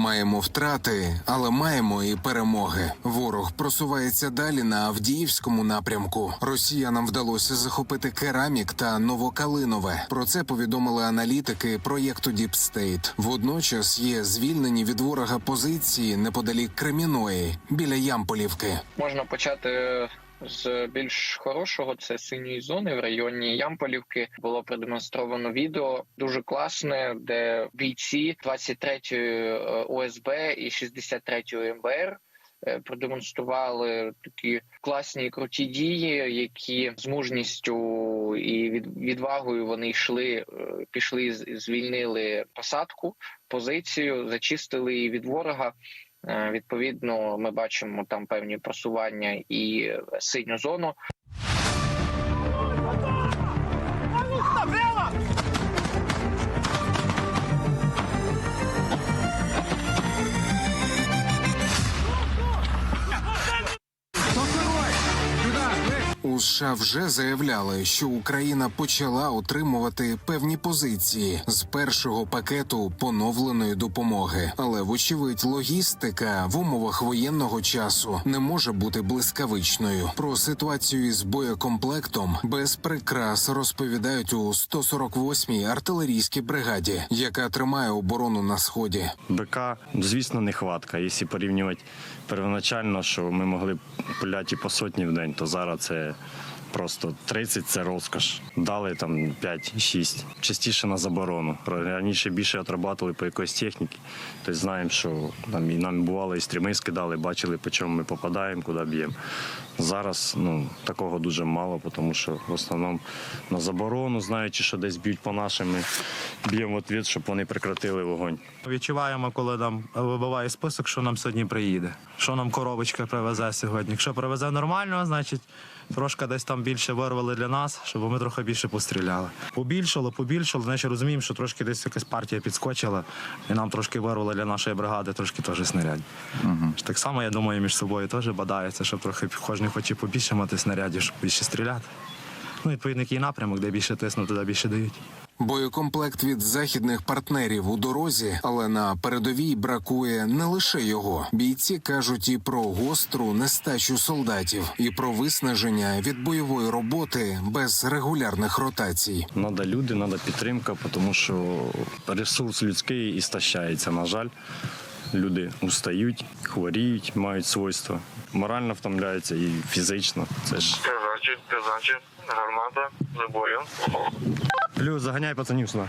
Маємо втрати, але маємо і перемоги. Ворог просувається далі на Авдіївському напрямку. Росіянам вдалося захопити керамік та Новокалинове. Про це повідомили аналітики проєкту State. Водночас є звільнені від ворога позиції неподалік Креміної біля Ямполівки. Можна почати з більш хорошого. Це синьої зони в районі Ямполівки. Було продемонстровано відео дуже класне, де бійці 23-ї ОСБ і 63-ї МБР. е, Продемонстрували такі класні круті дії, які з мужністю і відвагою вони йшли, е, пішли, звільнили посадку, позицію, зачистили її від ворога. Е, Відповідно, ми бачимо там певні просування і синю зону. У США вже заявляли, що Україна почала отримувати певні позиції з першого пакету поновленої допомоги. Але вочевидь, логістика в умовах воєнного часу не може бути блискавичною. Про ситуацію із боєкомплектом без прикрас розповідають у 148-й артилерійській бригаді, яка тримає оборону на сході. БК, звісно, нехватка. Якщо порівнювати первоначально, що ми могли пуляти по сотні в день, то зараз це просто 30 це розкош. Дали там 5-6. Частіше на заборону. Раніше більше отрабатували по якоїсь техніці. Тобто знаємо, що нам і нам бувало і стріми скидали, бачили, по чому ми попадаємо, куди б'ємо. Зараз ну, такого дуже мало, тому що в основному на заборону, знаючи, що десь б'ють по нашим, ми б'ємо в щоб вони прекратили вогонь. Відчуваємо, коли нам вибиває список, що нам сьогодні приїде, що нам коробочка привезе сьогодні. Якщо привезе нормально, значить трошки десь там більше вирвали для нас, щоб ми трохи більше постріляли. Побільшало, побільшало, значить розуміємо, що трошки десь якась партія підскочила, і нам трошки вирвали для нашої бригади трошки теж снарядів. Так само, я думаю, між собою теж бадаються, щоб трохи кожен хоче побільше мати снарядів, щоб більше стріляти. Ну, відповідно, який напрямок, де більше тиснуть, туди більше дають. Боєкомплект від західних партнерів у дорозі, але на передовій бракує не лише його. Бійці кажуть і про гостру нестачу солдатів, і про виснаження від бойової роботи без регулярних ротацій. Надо люди, надо підтримка, тому що ресурс людський істощається. На жаль, люди устають, хворіють, мають свойства. Морально втомляються і фізично. Це ж Казачі, казачі, гармата, забою. плюс заганяй пацанів сюди.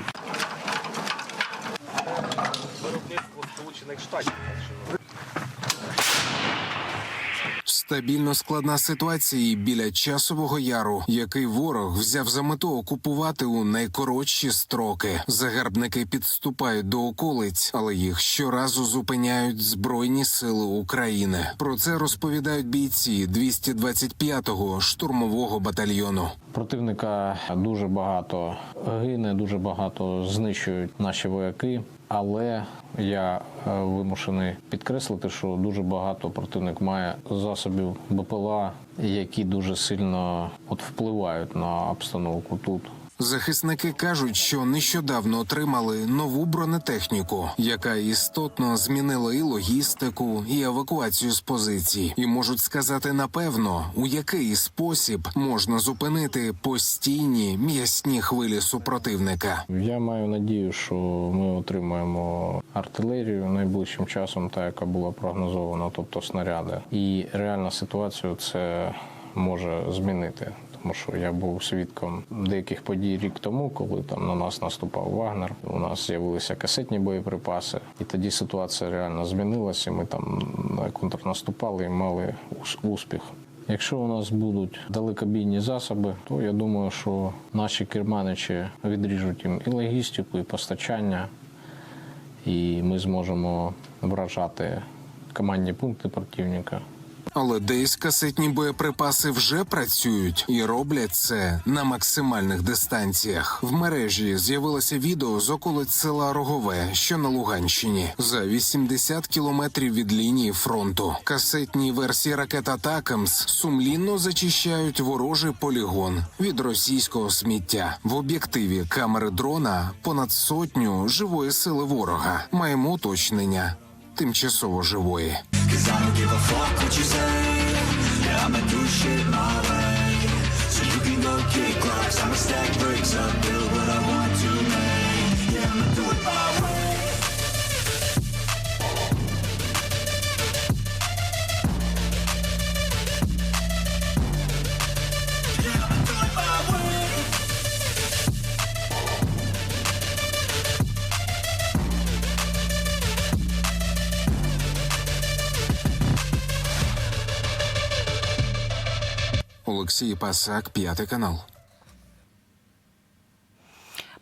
Стабільно складна ситуація біля часового яру, який ворог взяв за мету окупувати у найкоротші строки. Загарбники підступають до околиць, але їх щоразу зупиняють збройні сили України. Про це розповідають бійці 225-го штурмового батальйону. Противника дуже багато гине, дуже багато знищують наші вояки. Але я е, вимушений підкреслити, що дуже багато противник має засобів БПЛА, які дуже сильно от впливають на обстановку тут. Захисники кажуть, що нещодавно отримали нову бронетехніку, яка істотно змінила і логістику, і евакуацію з позицій, і можуть сказати напевно, у який спосіб можна зупинити постійні м'ясні хвилі супротивника. Я маю надію, що ми отримаємо артилерію найближчим часом, та яка була прогнозована, тобто снаряди. І реальна ситуацію це може змінити. Тому що я був свідком деяких подій рік тому, коли там на нас наступав Вагнер. У нас з'явилися касетні боєприпаси, і тоді ситуація реально змінилася. Ми там контрнаступали і мали успіх. Якщо у нас будуть далекобійні засоби, то я думаю, що наші керманичі відріжуть їм і логістику, і постачання, і ми зможемо вражати командні пункти противника. Але десь касетні боєприпаси вже працюють і роблять це на максимальних дистанціях. В мережі з'явилося відео з околиць села Рогове, що на Луганщині, за 80 кілометрів від лінії фронту. Касетні версії ракет Атакамс сумлінно зачищають ворожий полігон від російського сміття. В об'єктиві камери дрона понад сотню живої сили ворога. Маємо уточнення. Тимчасово живої. Олексій Пасак, п'ятий канал.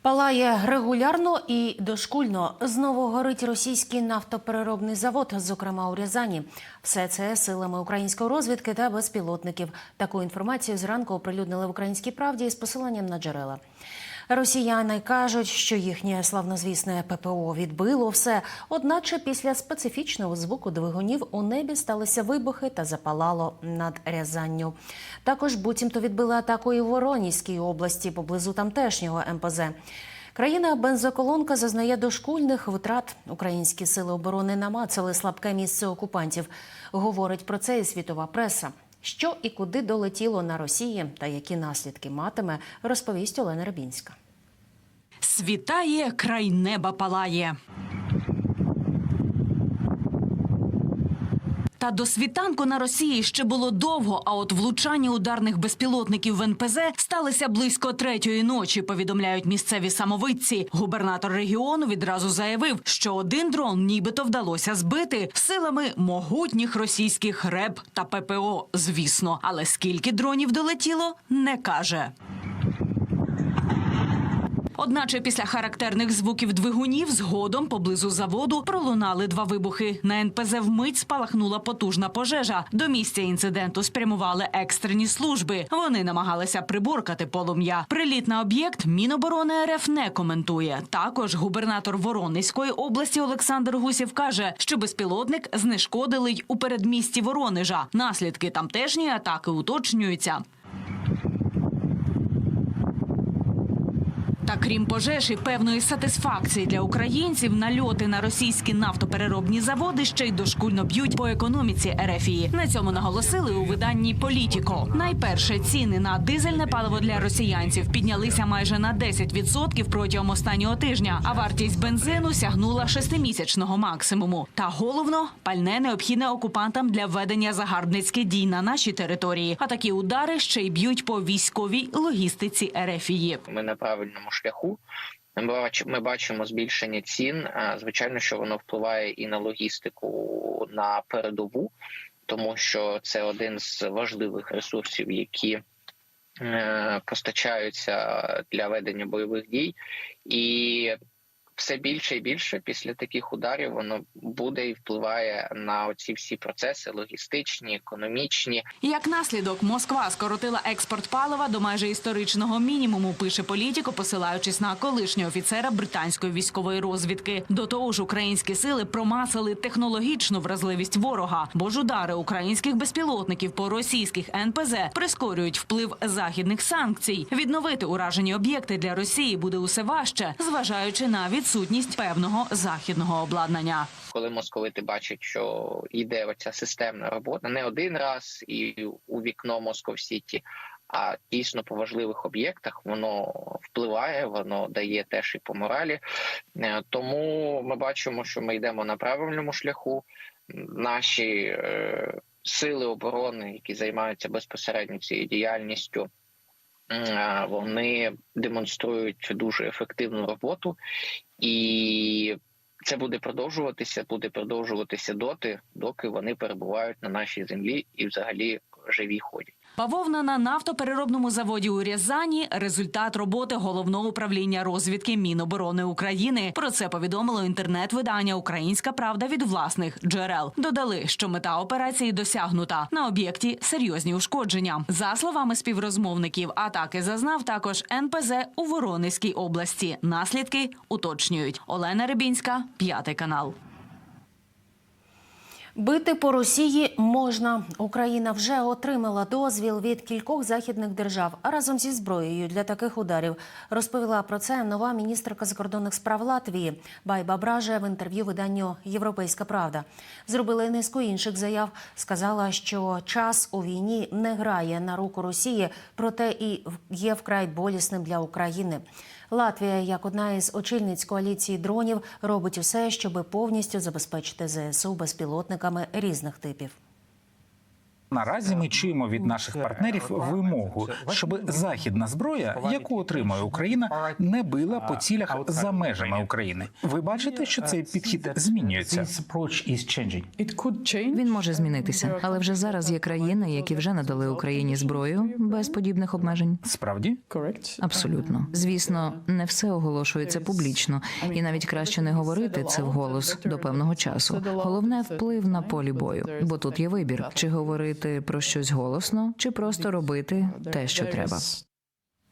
Палає регулярно і дошкульно. Знову горить російський нафтопереробний завод, зокрема у Рязані. Все це силами української розвідки та безпілотників. Таку інформацію зранку оприлюднили в українській правді із посиланням на джерела. Росіяни кажуть, що їхнє славнозвісне ППО відбило все. Одначе після специфічного звуку двигунів у небі сталися вибухи та запалало над Рязанню. Також буцімто відбили атаку і в Воронізькій області поблизу тамтешнього МПЗ. Країна бензоколонка зазнає дошкульних втрат. Українські сили оборони намацали слабке місце окупантів. Говорить про це і світова преса. Що і куди долетіло на Росії та які наслідки матиме, розповість Олена Рибінська. Світає, край неба палає. Та до світанку на Росії ще було довго. А от влучання ударних безпілотників в НПЗ сталися близько третьої ночі. Повідомляють місцеві самовидці. Губернатор регіону відразу заявив, що один дрон нібито вдалося збити силами могутніх російських РЕБ та ППО. Звісно, але скільки дронів долетіло, не каже. Одначе після характерних звуків двигунів згодом поблизу заводу пролунали два вибухи. На НПЗ вмить спалахнула потужна пожежа. До місця інциденту спрямували екстрені служби. Вони намагалися приборкати полум'я. Приліт на об'єкт Міноборони РФ не коментує. Також губернатор Воронезької області Олександр Гусів каже, що безпілотник знешкодили й у передмісті Воронежа. Наслідки тамтешньої атаки уточнюються. Та крім пожеж і певної сатисфакції для українців, нальоти на російські нафтопереробні заводи ще й дошкульно б'ють по економіці Ерефії. На цьому наголосили у виданні Політіко. Найперше ціни на дизельне паливо для росіянців піднялися майже на 10% протягом останнього тижня, а вартість бензину сягнула шестимісячного максимуму. Та головно, пальне необхідне окупантам для ведення загарбницьких дій на нашій території. А такі удари ще й б'ють по військовій логістиці Ерефії. Ми на правильному шляху. Ми бачимо збільшення цін. Звичайно, що воно впливає і на логістику на передову, тому що це один з важливих ресурсів, які е, постачаються для ведення бойових дій, і все більше і більше після таких ударів воно буде і впливає на оці всі процеси логістичні, економічні. Як наслідок, Москва скоротила експорт палива до майже історичного мінімуму. Пише політико, посилаючись на колишнього офіцера британської військової розвідки. До того ж, українські сили промацали технологічну вразливість ворога, бо ж удари українських безпілотників по російських НПЗ прискорюють вплив західних санкцій. Відновити уражені об'єкти для Росії буде усе важче, зважаючи на відсутність певного західного обладнання. коли московити бачать, що йде оця системна робота не один раз і у вікно Москов Сіті, а дійсно по важливих об'єктах воно впливає, воно дає теж і по моралі. Е, Тому ми бачимо, що ми йдемо на правильному шляху. Наші е, сили оборони, які займаються безпосередньо цією діяльністю. Е, Вони демонструють дуже ефективну роботу, і це буде продовжуватися, буде продовжуватися доти, доки вони перебувають на нашій землі і взагалі живі ходять. Бавовна на нафтопереробному заводі у Рязані – результат роботи головного управління розвідки Міноборони України. Про це повідомило інтернет-видання Українська Правда від власних джерел. Додали, що мета операції досягнута на об'єкті серйозні ушкодження. За словами співрозмовників, атаки зазнав також НПЗ у Воронезькій області. Наслідки уточнюють. Олена Рибінська, п'ятий канал. Бити по Росії можна. Україна вже отримала дозвіл від кількох західних держав разом зі зброєю для таких ударів. Розповіла про це нова міністерка закордонних справ Латвії Байба Браже в інтерв'ю виданню Європейська Правда. Зробила низку інших заяв. Сказала, що час у війні не грає на руку Росії, проте і є вкрай болісним для України. Латвія, як одна із очільниць коаліції дронів, робить усе, щоб повністю забезпечити ЗСУ безпілотниками різних типів. Наразі ми чуємо від наших партнерів вимогу, щоб західна зброя, яку отримує Україна, не била по цілях за межами України. Ви бачите, що цей підхід змінюється. Він може змінитися, але вже зараз є країни, які вже надали Україні зброю без подібних обмежень. Справді, Абсолютно, звісно, не все оголошується публічно, і навіть краще не говорити це вголос до певного часу. Головне вплив на полі бою, бо тут є вибір: чи говорити про щось голосно, чи просто робити те, що треба.